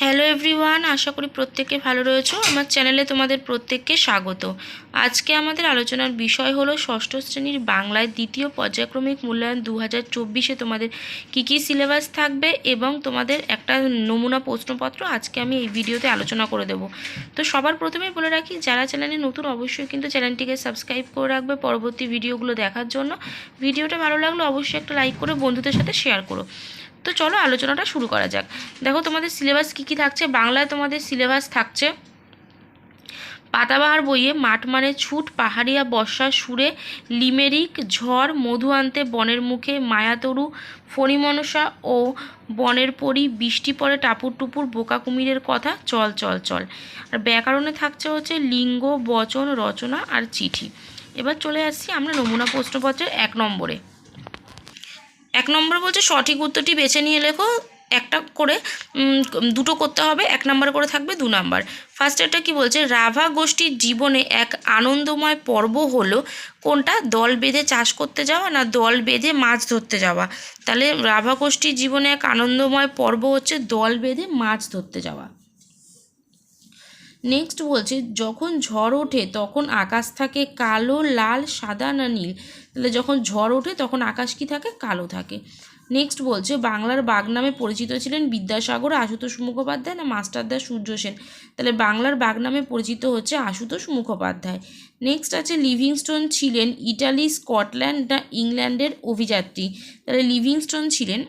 Hello everyone আশা করি প্রত্যেকে ভালো রয়েছো। আমার চ্যানেলে তোমাদের প্রত্যেককে স্বাগত। আজকে আমাদের আলোচনার বিষয় হলো ষষ্ঠ শ্রেণির বাংলায় দ্বিতীয় পর্যায়ক্রমিক মূল্যায়ন দু হাজার চব্বিশে তোমাদের কী কী সিলেবাস থাকবে এবং তোমাদের একটা নমুনা প্রশ্নপত্র আজকে আমি এই ভিডিওতে আলোচনা করে দেবো। তো সবার প্রথমেই বলে রাখি, যারা চ্যানেলে নতুন অবশ্যই কিন্তু চ্যানেলটিকে সাবস্ক্রাইব করে রাখবে পরবর্তী ভিডিওগুলো দেখার জন্য। ভিডিওটা ভালো লাগলে অবশ্যই একটা লাইক করে বন্ধুদের সাথে শেয়ার করো। তো চলো আলোচনাটা শুরু করা যাক। দেখো তোমাদের সিলেবাস কী কী থাকছে? বাংলায় তোমাদের সিলেবাস থাকছে পাতাবাহার বইয়ে মাঠ মানে ছুট, পাহাড়িয়া, বর্ষা, সুরে, লিমেরিক, ঝড়, মধু আনতে, বনের মুখে, মায়াতরু, ফণিমনসা ও বনের পরি, বৃষ্টি পড়ে, টাপুর টুপুর, বোকা কুমিরের কথা, চল চল চল। আর ব্যাকরণে থাকছে হচ্ছে লিঙ্গ, বচন, রচনা আর চিঠি। এবার চলে আসছি আমরা নমুনা প্রশ্নপত্রের এক নম্বরে। এক নম্বর বলছে সঠিক উত্তরটি বেছে নিয়ে লেখো, একটা করে দুটো করতে হবে, এক নাম্বার করে থাকবে দু নাম্বার। ফার্স্ট এটা কি বলছে, রাভা গোষ্ঠীর জীবনে এক আনন্দময় পর্ব হলো কোনটা? দল বেঁধে চাষ করতে যাওয়া না দল বেঁধে মাছ ধরতে যাওয়া? তাহলে রাভা গোষ্ঠীর জীবনে এক আনন্দময় পর্ব হচ্ছে দল বেঁধে মাছ ধরতে যাওয়া। নেক্সট বলছে, যখন ঝড় ওঠে, তখন আকাশ থাকে কালো, লাল, সাদা না নীল? তাহলে যখন ঝড় ওঠে, তখন আকাশ কি থাকে? কালো থাকে। নেক্সট বলছে, বাংলার বাঘ নামে পরিচিত ছিলেন বিদ্যাসাগর, আশুতোষ মুখোপাধ্যায় না মাস্টারদা সূর্য সেন? তাহলে বাংলার বাঘ নামে পরিচিত হচ্ছে আশুতোষ মুখোপাধ্যায়। নেক্সট আছে, লিভিংস্টোন ছিলেন ইটালি, স্কটল্যান্ড না ইংল্যান্ডের অভিযাত্রী? তাহলে লিভিংস্টোন ছিলেন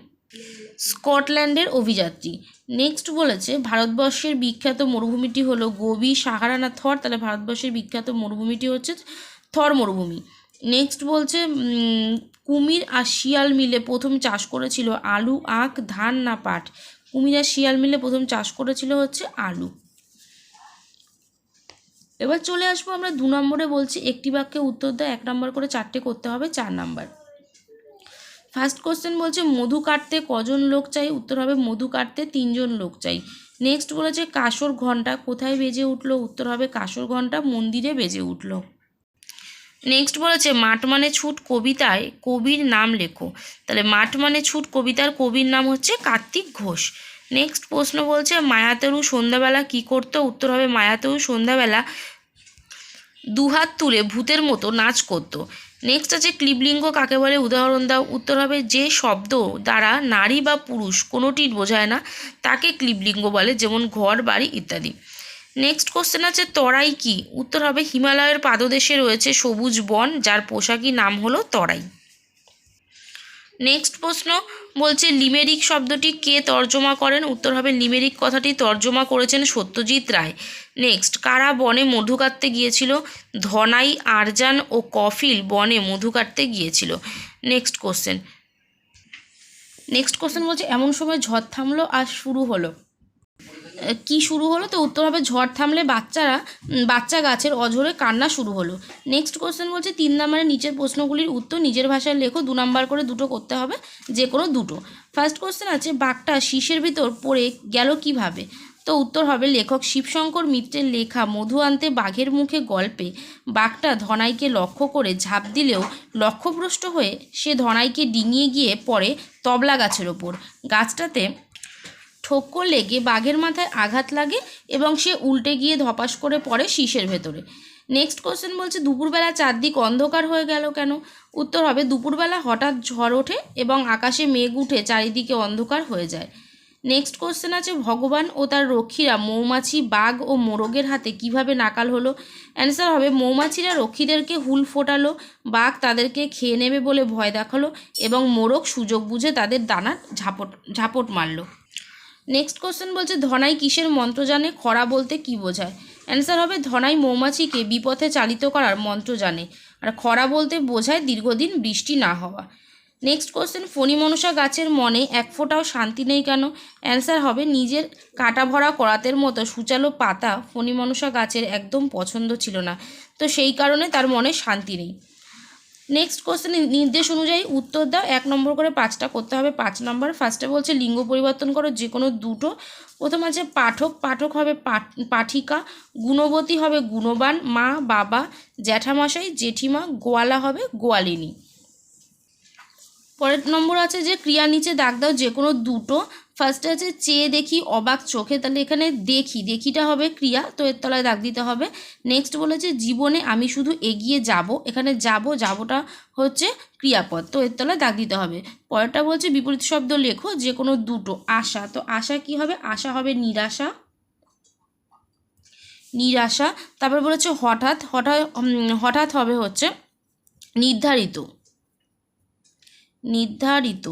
স্কটল্যান্ডের অভিযাত্রী। নেক্সট বলেছে, ভারতবর্ষের বিখ্যাত মরুভূমিটি হলো গোবি সাহারা না থর। তাহলে ভারতবর্ষের বিখ্যাত মরুভূমিটি হচ্ছে থর মরুভূমি। নেক্সট বলছে কুমির আর শিয়াল মিলে প্রথম চাষ করেছিল আলু, আখ, ধান না পাট? কুমির আর শিয়াল মিলে প্রথম চাষ করেছিল হচ্ছে আলু। এবার চলে আসব আমরা দু নম্বরে বলছি, একটি বাক্যে উত্তর দেয় এক নম্বর করে চারটে করতে হবে, চার নাম্বার। ফার্স্ট কোশ্চেন বলছে, মধু কাটতে কজন লোক চাই? উত্তর হবে, মধু কাটতে তিনজন লোক চাই। নেক্সট বলেছে কাসর ঘণ্টা কোথায় বেজে উঠল? উত্তর হবে কাসর ঘণ্টা মন্দিরে বেজে উঠল। নেক্সট বলেছে, মাঠ মানে ছুট কবিতায় কবির নাম লেখো। তাহলে মাঠ মানে ছুট কবিতার কবির নাম হচ্ছে কার্তিক ঘোষ। নেক্সট প্রশ্ন বলছে, মায়াতেরু সন্ধ্যাবেলা কি করতো? উত্তর হবে, মায়াতেরু সন্ধ্যাবেলা দুহাত তুলে ভূতের মতো নাচ করতো। নেক্সট আছে ক্লিবলিঙ্গ কাকে বলে? উদাহরণ দাও। উত্তর হবে যে শব্দ দ্বারা নারী বা পুরুষ কোনোটি বোঝায় না। তাকে ক্লিবলিঙ্গ বলে, যেমন ঘর, বাড়ি ইত্যাদি। নেক্সট কোশ্চেন আছে তরাই কি? উত্তর হবে হিমালয়ের পাদদেশে রয়েছে সবুজ বন, যার পোশাকি নাম হলো তরাই। নেক্সট প্রশ্ন বলছে লিমেরিক শব্দটি কে তর্জমা করেন? উত্তর হবে লিমেরিক কথাটি তর্জমা করেছেন সত্যজিৎ রায়। নেক্সট কারা বনে মধু কাটতে গিয়েছিল? ধনাই, আরজান ও কফিল বনে মধু কাটতে গিয়েছিল। নেক্সট কোশ্চেন নেক্সট কোশ্চেন বলছে, এমন সময় ঝড় থামলো আর শুরু হলো। কি শুরু হলো? তো উত্তর হবে ঝড় থামলে বাচ্চারা বাচ্চা গাছের অঝরে কান্না শুরু হলো। নেক্সট কোশ্চেন বলছে, তিন নম্বরের নিচের প্রশ্নগুলির উত্তর নিজের ভাষায় লেখো, দু নাম্বার করে দুটো করতে হবে, যে কোনো দুটো। ফার্স্ট কোশ্চেন আছে, বাঘটা শীষের ভিতর পড়ে গেল কীভাবে? তো উত্তর হবে লেখক, শিবশঙ্কর মিত্রের লেখা, মধু আনতে বাঘের মুখে গল্পে। বাঘটা ধনাইকে লক্ষ্য করে ঝাঁপ দিলেও লক্ষ্যভ্রষ্ট হয়ে সে ধনাইকে ডিঙিয়ে গিয়ে পড়ে তবলা গাছের ওপর। গাছটাতে ঠোক্কর লেগে বাঘের মাথায় আঘাত লাগে এবং সে উল্টে গিয়ে ধপাস করে পড়ে শীষের ভেতরে। নেক্সট কোশ্চেন বলছে, দুপুরবেলা চারদিক অন্ধকার হয়ে গেল কেন? উত্তর হবে, দুপুরবেলা হঠাৎ ঝড় ওঠে এবং আকাশে মেঘ উঠে চারিদিকে অন্ধকার হয়ে যায়। নেক্সট কোশ্চেন আছে, ভগবান ও তার রক্ষীরা মৌমাছি, বাঘ ও মোরগের হাতে কীভাবে নাকাল হলো? অ্যান্সার হবে, মৌমাছিরা রক্ষীদেরকে হুল ফোটালো, বাঘ তাদেরকে খেয়ে নেবে বলে ভয় দেখাল এবং মোরগ সুযোগ বুঝে তাদের দানা ঝাপট ঝাপট মারলো। নেক্সট কোশ্চেন বলছে, ধনাই কিসের মন্ত্র জানে? খরা বলতে কি বোঝায়? অ্যান্সার হবে, ধনাই মৌমাছিকে বিপথে চালিত করার মন্ত্র জানে। আর খরা বলতে বোঝায় দীর্ঘদিন বৃষ্টি না হওয়া। নেক্সট কোশ্চেন ফণিমনসা গাছের মনে এক ফোঁটাও শান্তি নেই কেন? অ্যান্সার হবে, নিজের কাটা ভরা করাতের মতো সুচালো পাতা ফণিমনসা গাছের একদম পছন্দ ছিল না। তো সেই কারণে তার মনে শান্তি নেই। নেক্সট কোশ্চেন নির্দেশ অনুযায়ী উত্তর দাও। এক নম্বর করে পাঁচটা করতে হবে। পাঁচ নম্বর ফার্স্টে বলছে লিঙ্গ পরিবর্তন করো যে কোনো দুটো। প্রথম আছে পাঠক পাঠক হবে পাঠ- পাঠিকা, গুণবতী হবে গুণবান, মা, বাবা, জ্যাঠামশাই, জেঠিমা, গোয়ালা হবে গোয়ালিনী। পরের নম্বর আছে যে ক্রিয়া নিচে দাগ দাও যে কোনো দুটো। ফার্স্টে আছে চেয়ে দেখি অবাক চোখে, তাহলে এখানে দেখি, দেখিটা হবে ক্রিয়া, তো এর তলায় দাগ দিতে হবে। নেক্সট বলেছে জীবনে আমি শুধু এগিয়ে যাব, এখানে যাব, যাবটা হচ্ছে ক্রিয়াপদ, তো এর তলায় দাগ দিতে হবে। পরেরটা বলছে বিপরীত শব্দ লেখো, যে কোনো দুটো, আশা, তো আশা কি হবে? আশা হবে নিরাশা। নিরাশা, তারপর বলেছে হঠাৎ হঠাৎ হঠাৎ হবে হচ্ছে নির্ধারিত। নির্ধারিত।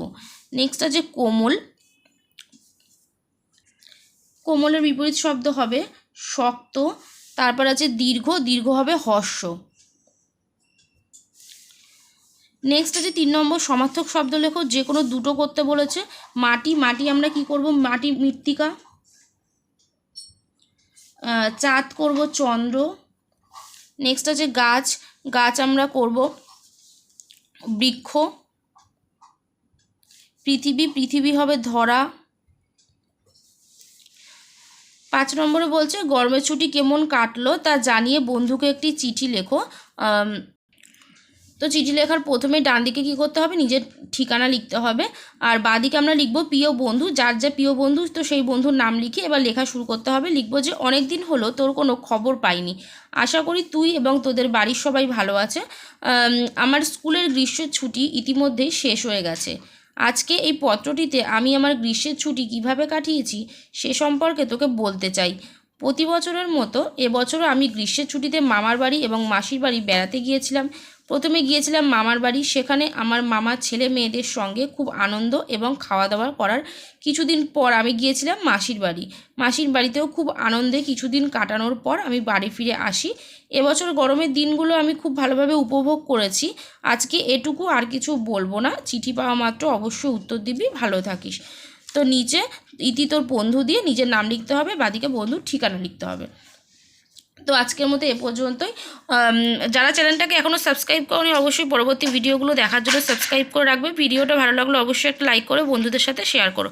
নেক্সট আছে কোমল। কোমলের বিপরীত শব্দ হবে শক্ত। তারপর আছে দীর্ঘ। দীর্ঘ হবে হর্ষ। নেক্সট আছে তিন নম্বর সমার্থক শব্দ লেখো। যে কোনো দুটো করতে বলেছে। মাটি মাটি আমরা কি করব? মাটি মৃত্তিকা। চাঁদ করব চন্দ্র। নেক্সট আছে গাছ। গাছ আমরা করব বৃক্ষ। পৃথিবী পৃথিবী হবে ধরা। পাঁচ নম্বরে বলছে, গরমের ছুটি কেমন কাটলো তা জানিয়ে বন্ধুকে একটি চিঠি লেখো। তো চিঠি লেখার প্রথমে ডান দিকে কী করতে হবে? নিজের ঠিকানা লিখতে হবে। আর বাঁদিকে আমরা লিখব, প্রিয় বন্ধু যার যা প্রিয় বন্ধু, তো সেই বন্ধুর নাম লিখে এবার লেখা শুরু করতে হবে। লিখব যে, অনেক দিন হলো তোর কোনো খবর পাইনি। আশা করি তুই এবং তোদের বাড়ির সবাই ভালো আছে। আমার স্কুলের গ্রীষ্মের ছুটি ইতিমধ্যেই শেষ হয়ে গেছে। আজকে এই পত্রটিতে আমি আমার গ্রীষ্মের ছুটি কীভাবে কাটিয়েছি সে সম্পর্কে তোকে বলতে চাই। প্রতি বছরের মতো এবছরও আমি গ্রীষ্মের ছুটিতে মামার বাড়ি এবং মাসির বাড়ি বেড়াতে গিয়েছিলাম। প্রথমে গিয়েছিলাম মামার বাড়ি। সেখানে আমার মামার ছেলে মেয়েদের সঙ্গে খুব আনন্দ এবং খাওয়া দাওয়া করার কিছুদিন পর আমি গিয়েছিলাম মাসির বাড়ি। মাসির বাড়িতেও খুব আনন্দে কিছুদিন কাটানোর পর আমি বাড়ি ফিরে আসি। এবছর গরমের দিনগুলো আমি খুব ভালোভাবে উপভোগ করেছি। আজকে এটুকু আর কিছু বলব না। চিঠি পাওয়া মাত্র অবশ্যই উত্তর দিবি। ভালো থাকিস। তো নিচে ইতি তোর বন্ধু দিয়ে নিজের নাম লিখতে হবে। বাদিকে বন্ধুর ঠিকানা লিখতে হবে। তো আজকের মতো এ পর্যন্তই। যারা চ্যানেলটাকে এখনও সাবস্ক্রাইব করেনি, অবশ্যই পরবর্তী ভিডিওগুলো দেখার জন্য সাবস্ক্রাইব করে রাখবে। ভিডিওটা ভালো লাগলে অবশ্যই একটা লাইক করে বন্ধুদের সাথে শেয়ার করো।